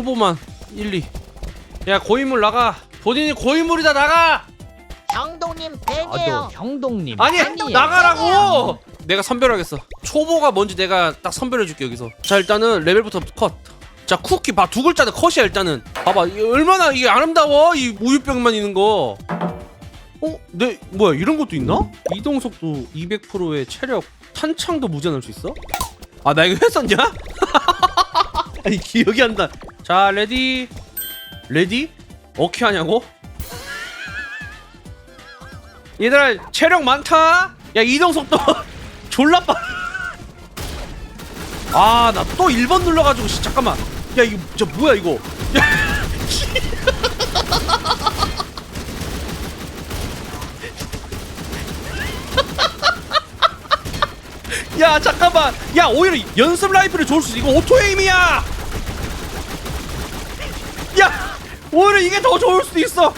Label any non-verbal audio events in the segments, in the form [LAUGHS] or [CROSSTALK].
초보만 1, 2. 야 고인물 나가. 본인이 고인물이다 나가. 형동님 팬이에요. 형동님 아니 팬이에요. 나가라고. 내가 선별하겠어. 초보가 뭔지 내가 딱 선별해줄게 여기서. 자 일단은 레벨부터 컷. 자 쿠키 봐 두 글자는 컷이야 일단은. 봐봐 얼마나 이게 아름다워 이 우유병만 있는 거. 어? 내 뭐야 이런 것도 있나? 이동 속도 200%의 체력 탄창도 무제한할 수 있어? 아 나 이거 했었냐? [LAUGHS] 아니 기억이 안 나. 자 레디 레디 어떻게 하냐고? [LAUGHS] 얘들아 체력 많다. 야 이동 속도 [LAUGHS] 졸라 빠. 아 나 또 1번 눌러가지고 씨, 잠깐만. 야 이거 저 뭐야 이거? 야, [LAUGHS] 야 잠깐만. 야 오히려 연습 라이프를 좋을 수 있어. 이거 오토 에임이야. 야 오히려 이게 더 좋을 수도 있어.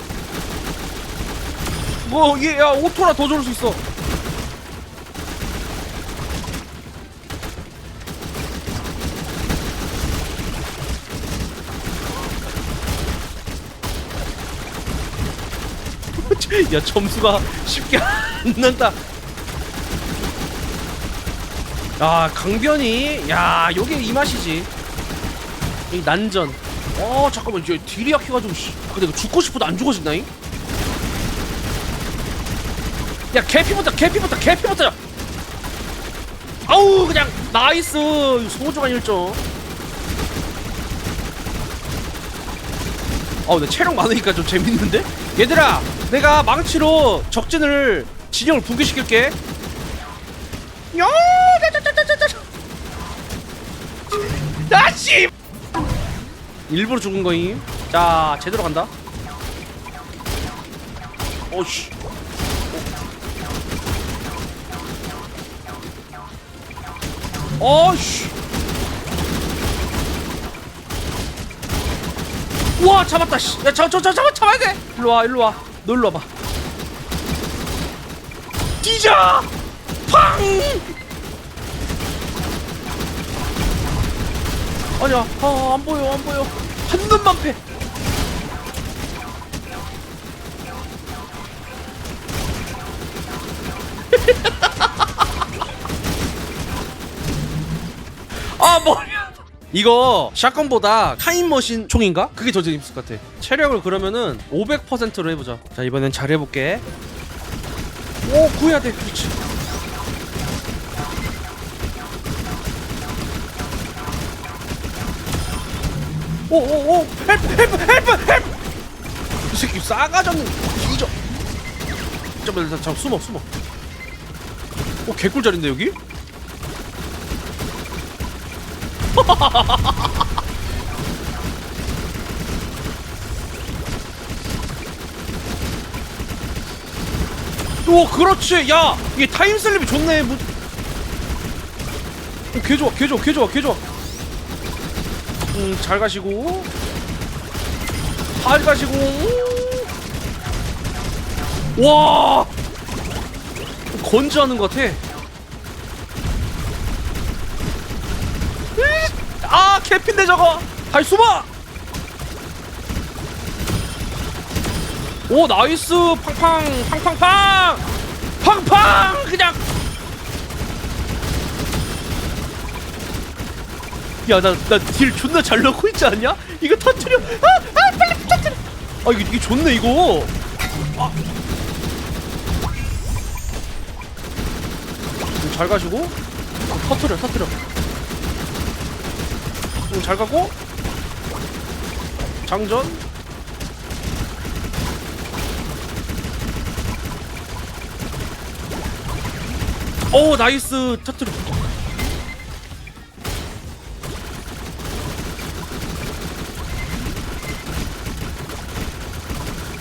뭐 이게 야 오토라 더 좋을 수 있어. [LAUGHS] 야 점수가 쉽게 안 난다. 야 강변이 야 요게 이 맛이지. 이 난전. 어 잠깐만 이제 딜이 약해가지고 씨. 근데 이거 죽고 싶어도 안 죽어진다잉. 야 개피부터 개피부터 개피부터. 아우 그냥 나이스 소중한 일정. 어우 내 체력 많으니까 좀 재밌는데? 얘들아 내가 망치로 적진을 진영을 붕괴시킬게 야 아씨 일부러 죽은 거임? 자 제대로 간다. 오씨. 어씨. 우와 잡았다 씨. 야 잡아 잡아 잡아 잡아야 돼. 일로 와 일로 와너 일로 와봐. 뛰자! 팡 아니야. 아, 안 보여 안 보여. 한 눈만 패. [LAUGHS] 아 머리야 이거 샷건보다 타임머신 총인가? 그게 더 재밌을 것 같아. 체력을 그러면은 500%로 해보자. 자 이번엔 잘 해볼게. 오 구해야 돼. 그렇지 오오오. 헬프 헬프 헬프 헬프. 이 새끼 없는 뒤져. 잠깐만 일단 잠깐 숨어 숨어. 오 개꿀 자리인데 여기? [LAUGHS] 오 그렇지. 야 이게 타임슬립이 좋네. 뭐... 오, 개 좋아 개 좋아 개 좋아 개 좋아 음 잘 가시고. 잘 가시고. 와! 건조하는 것 같아! 아 개핀데 저거! 잘 숨어! 오 나이스! 팡팡 팡팡팡! 팡팡! 그냥 야나나딜 존나 잘 넣고 있지 않냐? 이거 터트려. 아, 아 빨리 터트려. 아 이거 이게 좋네 이거. 아. 음, 잘 가시고. 어, 터트려 터트려. 음, 잘 가고. 장전. 오 나이스. 터트려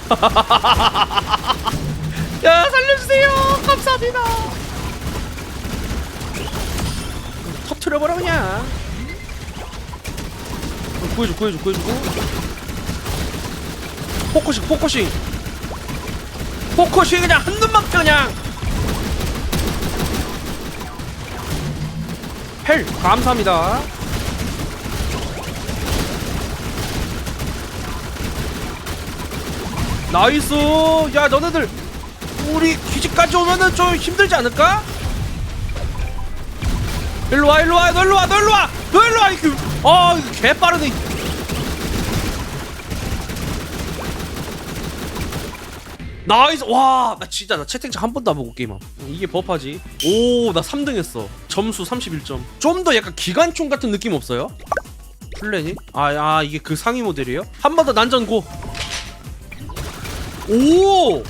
[LAUGHS] 야 살려주세요. 감사합니다. 터트려버려 그냥. 어, 구해줘 구해줘 구해주고. 포커싱 포커싱. 포커싱 그냥 한 눈만 펴 그냥. 헬 감사합니다 나이스. 야 너네들 우리 기지까지 오면은 좀 힘들지 않을까? 일로 와 일로 와 너 일로 와 너 일로 와 너 일로 와 이거. 아 이거 개 빠르네. 나이스. 와나 진짜 나 채팅창 한 번도 안 보고 게임함. 이게 버퍼지. 오 나 3등 했어. 점수 31점. 좀 더 약간 기관총 같은 느낌 없어요? 플래닛? 아, 아 이게 그 상위 모델이에요? 한 번 더 난전 고 오!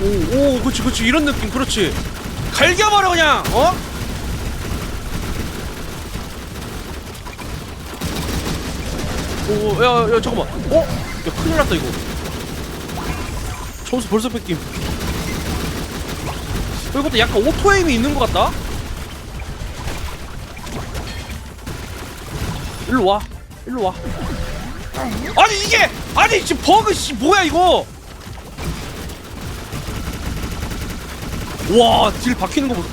오, 오, 그렇지, 그렇지, 이런 느낌, 그렇지. 갈겨버려 그냥, 어? 오, 야, 야, 잠깐만, 어? 야, 큰일 났다 이거. 점수 벌써 뺏김. 어, 이것도 약간 오토에임이 있는 것 같다. 일로 와, 일로 와. 아니 이게 아니 지금 버그 씨 뭐야 이거? 와딜 박히는 거 보소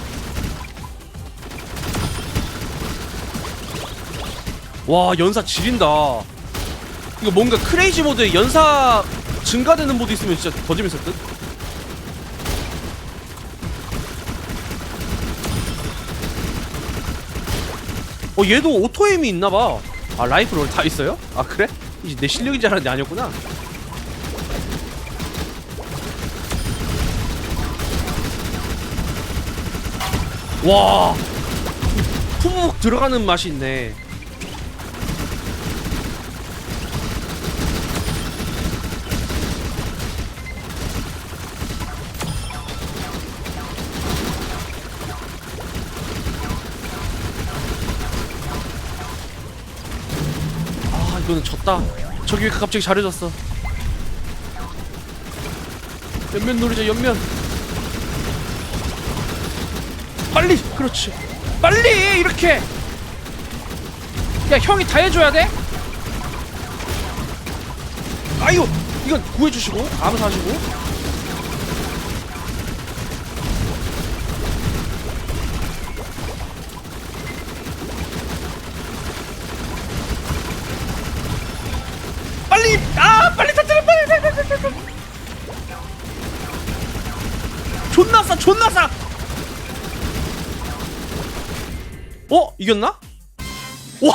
와 연사 지린다. 이거 뭔가 크레이지 모드에 연사 증가되는 모드 있으면 진짜 더 재밌을 듯? 어 얘도 오토에임이 있나봐. 아 원래 다 있어요? 아 그래? 이제 내 실력인 줄 알았는데 아니었구나. 와. 푹 들어가는 맛이 있네 아 이거는 졌다. 저기 왜 갑자기 잘해졌어? 옆면 노리자 옆면. 빨리! 그렇지. 빨리! 이렇게! 야 형이 다 해줘야 돼? 아유 이건 구해주시고 암사하시고 빨리 아 빨리 터뜨려 빨리 빨리 빨리 빨리 빨리. 존나 싸. 어? 이겼나? 와.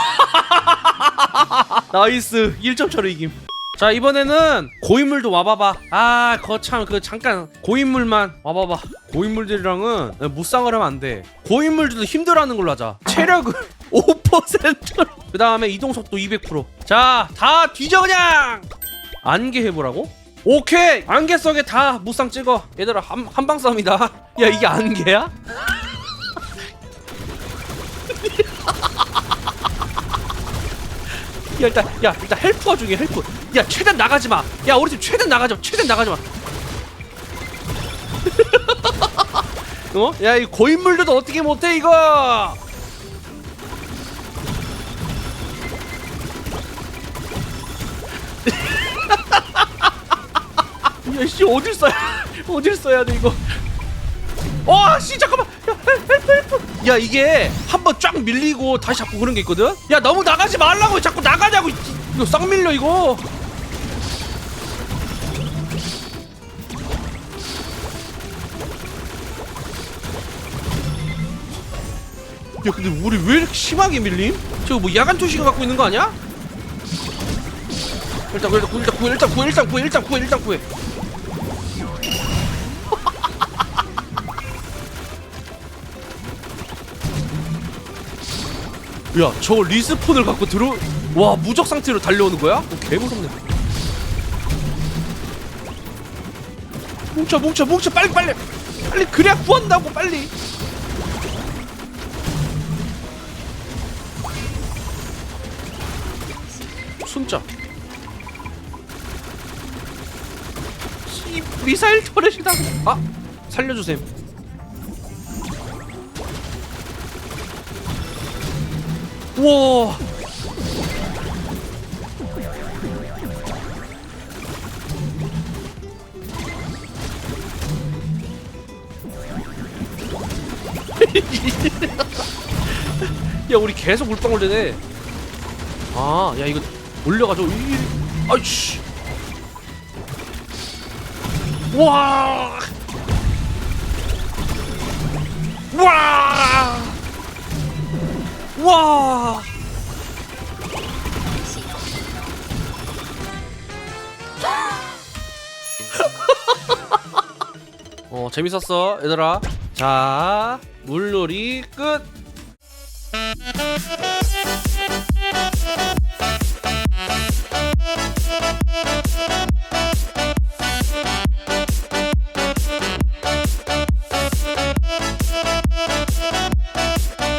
[LAUGHS] 나이스. 1점 차로 이김. 자 이번에는 고인물도 와봐봐. 아 그거 참 그 잠깐 고인물만 와봐봐. 고인물들이랑은 무쌍을 하면 안돼. 고인물들도 힘들어하는 걸로 하자. 체력을 [LAUGHS] 5%그 다음에 이동속도 200%자 다 뒤져 그냥! 안개 해보라고? 오케이! 안개 속에 다 무쌍 찍어. 얘들아 한, 한방 싸움이다. [LAUGHS] 야 이게 안개야? [LAUGHS] 야 일단 야 일단 헬프 와중에 헬프. 야 최대한 나가지 마야 우리 팀 최대한 나가지 마. 최대한 나가지 마. [LAUGHS] 어? 야이 고인물들도 어떻게 못해 이거 야 씨 어딜 써야 [LAUGHS] 어딜 써야 돼 이거. 와 씨 잠깐만. 야 헬프 헬프. 야 이게 한번 쫙 밀리고 다시 잡고 그런 게 있거든? 야 너무 나가지 말라고 자꾸 나가냐고 이- 이거 싹 밀려 이거. 야 근데 우리 왜 이렇게 심하게 밀림? 저거 뭐 야간 투시가 갖고 있는 거 아니야? 일단 구해 일단 구해 일단 구해 일단 구해 일단 구해 일단 구해 야, 저 리스폰을 갖고 들어 와, 무적 상태로 달려오는 거야? 어, 개 무섭네. 뭉쳐, 뭉쳐, 뭉쳐, 빨리, 빨리, 빨리 그래야 구한다고 빨리. 순자. 씨, 미사일 터렛이다. 아, 살려주셈. 우와. [LAUGHS] 야 우리 계속 물방울 되네. 아야 이거 올려가지고 이 아이씨. 와. 와! 와! [LAUGHS] 어, 재밌었어, 얘들아. 자, 물놀이 끝!